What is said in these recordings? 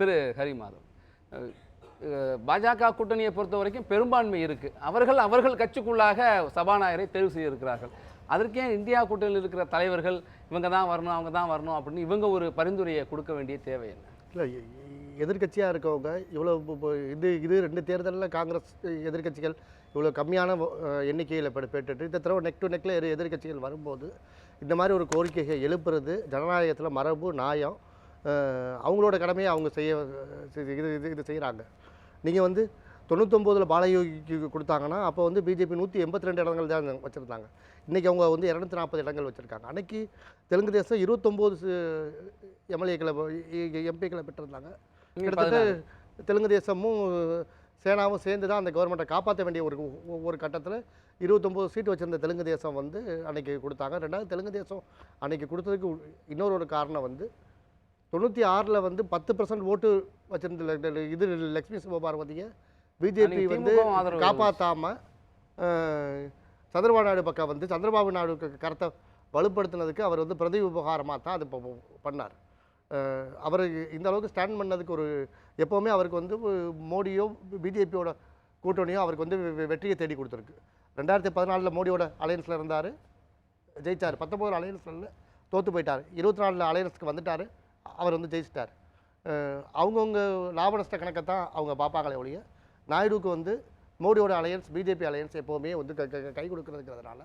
திரு ஹரிமாதவ். பாஜக கூட்டணியை பொறுத்த வரைக்கும் பெரும்பான்மை இருக்குது அவர்கள் அவர்கள் கட்சிக்குள்ளாக சபாநாயகரை தேர்வு செய்திருக்கிறார்கள். அதற்கே இந்தியா கூட்டணியில் இருக்கிற தலைவர்கள் இவங்க தான் வரணும் அவங்க தான் வரணும் அப்படின்னு இவங்க ஒரு பரிந்துரையை கொடுக்க வேண்டிய தேவை என்ன? இல்லை எதிர்க்கட்சியாக இருக்கவங்க இவ்வளோ இது இது ரெண்டு தேர்தலில் காங்கிரஸ் எதிர்க்கட்சிகள் இவ்வளோ கம்மியான எண்ணிக்கையில் பெற்றுட்டு இந்த தடவை நெக் டு நெக்கில் எதிர்கட்சிகள் வரும்போது இந்த மாதிரி ஒரு கோரிக்கையை எழுப்புறது ஜனநாயகத்தில் மரபு நியாயம். அவங்களோட கடமையை அவங்க செய்ய இது இது இது- செய்கிறாங்க நீங்கள் வந்து தொண்ணூத்தொம்போதில் பாலயோகிக்கு கொடுத்தாங்கன்னா அப்போ வந்து பிஜேபி நூற்றி எண்பத்தி ரெண்டு இடங்கள் தான் வச்சுருந்தாங்க. இன்றைக்கி அவங்க வந்து இரநூத்தி நாற்பது இடங்கள் வச்சுருக்காங்க. அன்னைக்கு தெலுங்கு தேசம் இருபத்தொம்போது எம்எல்ஏக்களை எம்பிக்களை பெற்றிருந்தாங்க. கிட்டத்தட்ட தெலுங்கு தேசமும் சேனாவும் சேர்ந்து தான் அந்த கவர்மெண்ட்டை காப்பாற்ற வேண்டிய ஒரு ஒரு கட்டத்தில் இருபத்தொம்போது சீட்டு வச்சிருந்த தெலுங்கு தேசம் வந்து அன்னைக்கு கொடுத்தாங்க. ரெண்டாவது தெலுங்கு தேசம் அன்னைக்கு கொடுத்ததுக்கு இன்னொரு ஒரு காரணம் வந்து தொண்ணூற்றி ஆறில் வந்து பத்து பர்சன்ட் ஓட்டு வச்சிருந்த இது லக்ஷ்மி சிவபார்வதியை பிஜேபி வந்து காப்பாற்றாமல் சந்திரபாபு நாயுடு பக்கம் வந்து சந்திரபாபு நாயுடு கருத்தை வலுப்படுத்தினதுக்கு அவர் வந்து பிரதி உபகாரமாக தான் அது இப்போ பண்ணார். அவர் இந்த அளவுக்கு ஸ்டாண்ட் பண்ணதுக்கு ஒரு எப்போவுமே அவருக்கு வந்து மோடியோ பிஜேபியோட கூட்டணியோ அவருக்கு வந்து வெற்றியை தேடி கொடுத்துருக்கு. ரெண்டாயிரத்தி பதினாலில் மோடியோட அலையன்ஸில் இருந்தார் ஜெயிச்சார். பத்தொம்போது அலையன்ஸில் தோற்று போயிட்டார். இருபத்தி நாலில் அலையன்ஸ்க்கு வந்துட்டார். அவர் வந்து ஜெயிச்சிட்டார். அவங்கவுங்க லாப நஷ்ட கணக்கை தான் அவங்க பார்ப்பாங்களே ஒழிய நாயுடுவுக்கு வந்து மோடியோட அலையன்ஸ் பிஜேபி அலையன்ஸ் எப்போவுமே வந்து க- கை கொடுக்குறதுங்கிறதுனால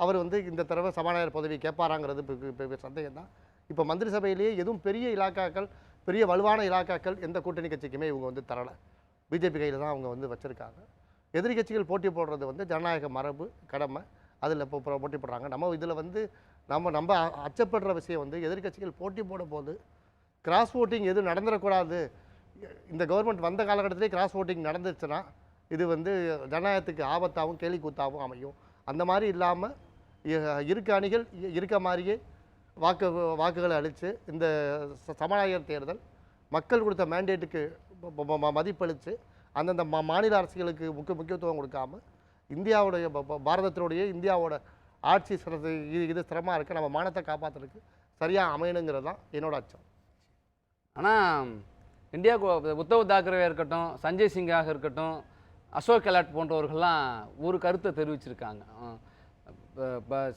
அவர் வந்து இந்த தடவை சபாநாயகர் பதவி கேட்பாராங்கிறது இப்ப- சந்தேகம் தான் இப்போ மந்திரி சபையிலேயே எதுவும் பெரிய இலாக்காக்கள் பெரிய வலுவான இலாக்காக்கள் எந்த கூட்டணி கட்சிக்குமே இவங்க வந்து தரலை. பிஜேபி கையில் தான் அவங்க வந்து வச்சுருக்காங்க. எதிர்கட்சிகள் போட்டி போடுறது வந்து ஜனநாயக மரபு கடமை. அதில் இப்போ போட்டி போடுறாங்க. நம்ம இதில் வந்து நம்ம நம்ம அச்சப்படுற விஷயம் வந்து எதிர்க்கட்சிகள் போட்டி போடும்போது கிராஸ் ஓட்டிங் எதுவும் நடந்துடக்கூடாது. இந்த கவர்மெண்ட் வந்த காலகட்டத்திலே கிராஸ் ஓட்டிங் நடந்துச்சுன்னா இது வந்து ஜனநாயகத்துக்கு ஆபத்தாகவும் கேலி கூத்தாகவும் அமையும். அந்த மாதிரி இல்லாமல் இருக்க அணிகள் இ- இருக்க மாதிரியே வாக்கு வாக்குகளை அளித்து இந்த சபாநாயகர் தேர்தல் மக்கள் கொடுத்த மேண்டேட்டுக்கு மதிப்பளித்து அந்தந்த மா மாநில அரசுகளுக்கு முக்கிய முக்கியத்துவம் கொடுக்காம இந்தியாவுடைய பாரதத்தினுடைய இந்தியாவோட ஆட்சி சிறது இது இது சிரமமாக இருக்குது நம்ம மானத்தை காப்பாற்றுறதுக்கு சரியாக அமையணுங்கிறது தான் என்னோட அச்சம். ஆனால் இந்தியா உத்தவ் தாக்கரே இருக்கட்டும் சஞ்சய் சிங்காக இருக்கட்டும் அசோக் கெலாட் போன்றவர்கள்லாம் ஒரு கருத்தை தெரிவிச்சிருக்காங்க.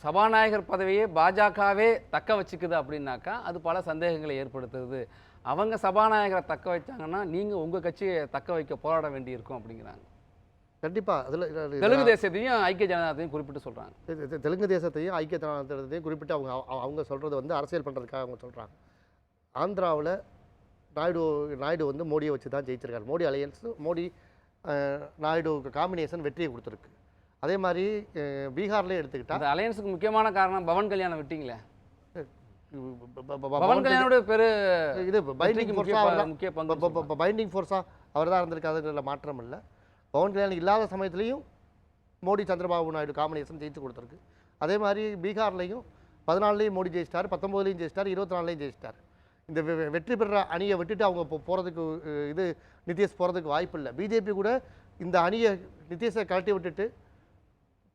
சபாநாயகர் பதவியை பாஜகவே தக்க வச்சுக்குது அப்படின்னாக்கா அது பல சந்தேகங்களை ஏற்படுத்துது. அவங்க சபாநாயகரை தக்க வச்சாங்கன்னா நீங்கள் உங்கள் கட்சியை தக்க வைக்க போராட வேண்டியிருக்கும் அப்படிங்கிறாங்க. கண்டிப்பாக அதில் தெலுங்கு தேசத்தையும் ஐக்கிய ஜனதாத்தையும் குறிப்பிட்டு சொல்கிறாங்க தெலுங்கு தேசத்தையும் ஐக்கிய ஜனதாதளத்தையும் குறிப்பிட்டு அவங்க அவ- அவங்க சொல்கிறது வந்து அரசியல் பண்ணுறதுக்காக அவங்க சொல்கிறாங்க ஆந்திராவில் நாயுடு நாயுடு வந்து மோடியை வச்சு தான் ஜெயிச்சிருக்காரு. மோடி அலையன்ஸ் மோடி நாயுடு காம்பினேஷன் வெற்றியை கொடுத்துருக்கு. அதே மாதிரி பீகார்லேயே எடுத்துக்கிட்டா அந்த அலையன்ஸுக்கு முக்கியமான காரணம் பவன் கல்யாணம் விட்டீங்களே? பவன் கல்யாணோட பெரு இது பைண்டிங் ஃபோர்ஸாக முக்கிய பங்கு பைண்டிங் ஃபோர்ஸாக அவர் தான் இருந்திருக்காதுங்கிறதுல மாற்றம் இல்லை பவன் கல்யாணம் இல்லாத சமயத்துலேயும் மோடி சந்திரபாபு நாயுடு காம்பினேஷன் ஜெயிச்சு கொடுத்துருக்கு. அதே மாதிரி பீகார்லேயும் பதினாலுலேயும் மோடி ஜெயிச்சிட்டார் பத்தொம்போதுலேயும் ஜெயிச்சிட்டார் இருபத்தி நாலுலேயும் ஜெயிச்சிட்டார். இந்த வெற்றி பெற அணியை விட்டுட்டு அவங்க போகிறதுக்கு இது நிதிஷ் போகிறதுக்கு வாய்ப்பு இல்லை. பிஜேபி கூட இந்த அணியை நிதிஷை கழட்டி விட்டுட்டு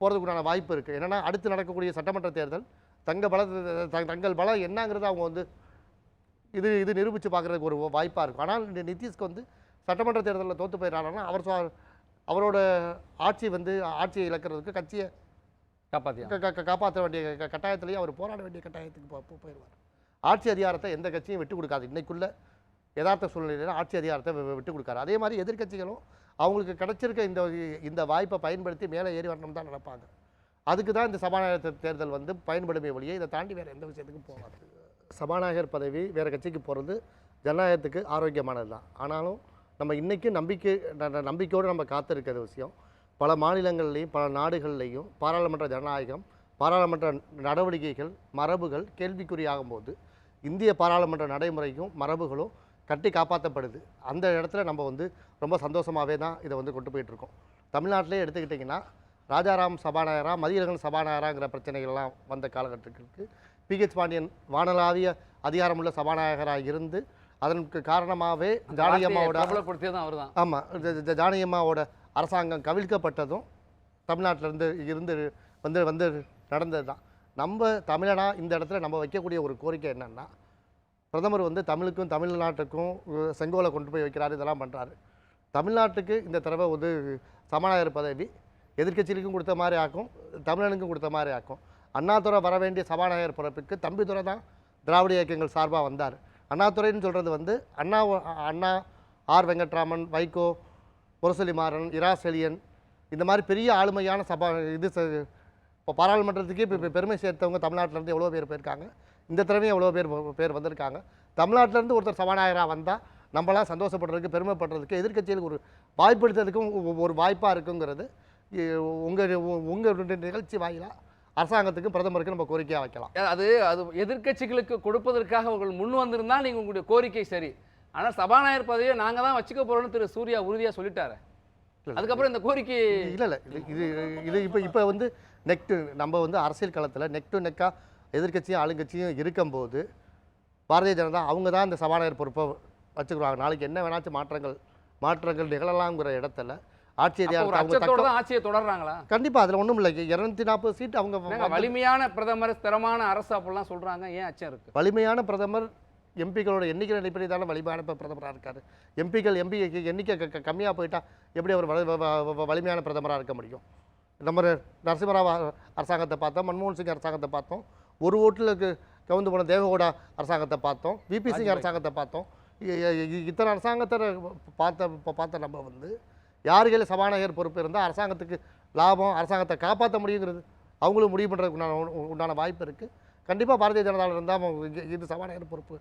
போகிறதுக்குண்டான வாய்ப்பு இருக்குது என்னென்னா அடுத்து நடக்கக்கூடிய சட்டமன்ற தேர்தல் தங்க பல தங்கள் பலம் என்னங்கிறத அவங்க வந்து இது இது நிரூபித்து பார்க்குறதுக்கு ஒரு வாய்ப்பாக இருக்கும். ஆனால் இந்த நிதிஷ்க்கு வந்து சட்டமன்ற தேர்தலில் தோற்று போயிடறாங்கன்னா அவர் அவரோட ஆட்சி வந்து ஆட்சியை இழக்கிறதுக்கு கட்சியை காப்பாத்தியா? காப்பாற்ற வேண்டிய கட்டாயத்திலேயே அவர் போராட வேண்டிய கட்டாயத்துக்கு போ- போயிடுவார். ஆட்சி அதிகாரத்தை எந்த கட்சியும் விட்டு கொடுக்காது. இன்னைக்குள்ள யதார்த்த சூழ்நிலையில் ஆட்சி அதிகாரத்தை விட்டு கொடுக்காரு. அதே மாதிரி எதிர்க்கட்சிகளும் அவங்களுக்கு கிடைச்சிருக்க இந்த இந்த வாய்ப்பை பயன்படுத்தி மேலே ஏறி வரணும் தான் நினைப்பாங்க. அதுக்கு தான் இந்த சபாநாயகர் தேர்தல் வந்து பயன்படுமே ஒழிய இதை தாண்டி வேறு எந்த விஷயத்துக்கும் போகாது. சபாநாயகர் பதவி வேறு கட்சிக்கு போகிறது ஜனநாயகத்துக்கு ஆரோக்கியமானது தான் ஆனாலும் நம்ம இன்றைக்கும் நம்பிக்கை ந- நம்பிக்கையோடு நம்ம காத்திருக்கிற விஷயம். பல மாநிலங்கள்லேயும் பல நாடுகள்லேயும் பாராளுமன்ற ஜனநாயகம் பாராளுமன்ற நடவடிக்கைகள் மரபுகள் கேள்விக்குறியாகும் போது இந்திய பாராளுமன்ற நடைமுறையும் மரபுகளும் கட்டி காப்பாற்றப்படுது அந்த இடத்துல நம்ம வந்து ரொம்ப சந்தோஷமாகவே தான் இதை வந்து கொண்டு போயிட்டுருக்கோம். தமிழ்நாட்டிலே எடுத்துக்கிட்டிங்கன்னா ராஜாராம் சபாநாயகரா மதியழகன் சபாநாயகராங்கிற பிரச்சனைகள்லாம் வந்த காலகட்டத்திற்கு பிஹெச் பாண்டியன் வானலாவிய அதிகாரமுள்ள சபாநாயகராக இருந்து அதற்கு காரணமாகவே ஜானகியம்மாவோட பிரபலப்படுத்தியதும் அவர் தான் ஆமாம் ஜானகியம்மாவோட அரசாங்கம் கவிழ்க்கப்பட்டதும் தமிழ்நாட்டில் இருந்து வந்து வந்து நடந்தது தான் நம்ம தமிழனா இந்த இடத்துல நம்ம வைக்கக்கூடிய ஒரு கோரிக்கை என்னன்னா பிரதமர் வந்து தமிழுக்கும் தமிழ்நாட்டுக்கும் செங்கோலை கொண்டு போய் வைக்கிறாரு இதெல்லாம் பண்ணுறாரு தமிழ்நாட்டுக்கு இந்த தடவை வந்து சபாநாயகர் பதவி எதிர்க்கட்சிகளுக்கும் கொடுத்த மாதிரி ஆக்கும் தமிழனுக்கும் கொடுத்த மாதிரி ஆக்கும். அண்ணாதுரை வர வேண்டிய சபாநாயகர் பிறப்புக்கு தம்பிதுரை தான் திராவிட இயக்கங்கள் சார்பாக வந்தார். அண்ணாதுரைன்னு சொல்கிறது வந்து அண்ணா அண்ணா ஆர் வெங்கட்ராமன் வைகோ முரசொலி மாறன் இரா செலியன் இந்த மாதிரி பெரிய ஆளுமையான சபா இது இப்போ பாராளுமன்றத்துக்கே இப்போ இப்போ பெருமை சேர்த்தவங்க தமிழ்நாட்டிலேருந்து எவ்வளோ பேர் போயிருக்காங்க. இந்த தடவையும் எவ்வளோ பேர் பேர் வந்திருக்காங்க. தமிழ்நாட்டிலேருந்து ஒருத்தர் சபாநாயகராக வந்தால் நம்மளாம் சந்தோஷப்படுறதுக்கு பெருமைப்படுறதுக்கு எதிர்க்கட்சிகளுக்கு ஒரு வாய்ப்பு எடுத்ததுக்கும் ஒரு வாய்ப்பாக இருக்குங்கிறது. உங்கள் உங்கள் நிகழ்ச்சி வாயிலாக அரசாங்கத்துக்கு பிரதமருக்கு நம்ம கோரிக்கையாக வைக்கலாம். அது அது எதிர்க்கட்சிகளுக்கு கொடுப்பதற்காக அவர்கள் முன் வந்திருந்தால் நீங்கள் உங்களுடைய கோரிக்கை சரி. ஆனால் சபாநாயகர் பதவியை நாங்கள் தான் வச்சுக்க போகிறோம்னு திரு சூர்யா உறுதியாக சொல்லிட்டாரு. அதுக்கப்புறம் இந்த கோரிக்கை இல்லை இல்லை. இது இது இப்போ இப்போ வந்து நெக் டு நம்ம வந்து அரசியல் களத்தில் நெக் டு நெக்காக எதிர்க்கட்சியும் ஆளுங்கட்சியும் இருக்கும்போது பாரதிய ஜனதா அவங்க தான் இந்த சபாநாயகர் பொறுப்பை வச்சுக்கிறாங்க நாளைக்கு என்ன வேணாச்சும் மாற்றங்கள் மாற்றங்கள் நிகழலாம்ங்கிற இடத்துல ஆட்சி அப்போ ஒரு அதிகாரத்தை அவங்க அச்சத்தோட தக்க தான் ஆட்சியை தொடர்றாங்களா? கண்டிப்பாக அதில் ஒன்றும் இல்லை. இரநூத்தி நாற்பது சீட் அவங்க வலிமையான பிரதமர் ஸ்திரமான அரசு அப்படிலாம் சொல்றாங்க. ஏன் அச்சம் இருக்கு? வலிமையான பிரதமர் எம்பிக்களோட எண்ணிக்கை அடிப்படையில் தானே வலிமையான ப- பிரதமரா இருக்காரு. எம்பிக்கள் எம்பி எண்ணிக்கை க- க- கம்மியா போயிட்டா எப்படி அவர் வலிமையான பிரதமரா இருக்க முடியும்? நம்ம நரசிம்மராவ் அரசாங்கத்தை பார்த்தோம் மன்மோகன் சிங் அரசாங்கத்தை பார்த்தோம் ஒரு ஓட்டில் கவுந்து போன தேவகவுடா அரசாங்கத்தை பார்த்தோம் விபி சிங். அரசாங்கத்தை பார்த்தோம். இத்தனை அரசாங்கத்தை பார்த்த பார்த்த நம்ம வந்து யாருக்கையில் சபாநாயகர் பொறுப்பு இருந்தால் அரசாங்கத்துக்கு லாபம் அரசாங்கத்தை காப்பாற்ற முடியுங்கிறது. அவங்களும் முடிவு பண்ணுறதுக்கு உண்டான உண்டான வாய்ப்பு இருக்குது கண்டிப்பாக பாரதிய ஜனதாவில் இருந்தால் இது சபாநாயகர் பொறுப்பு.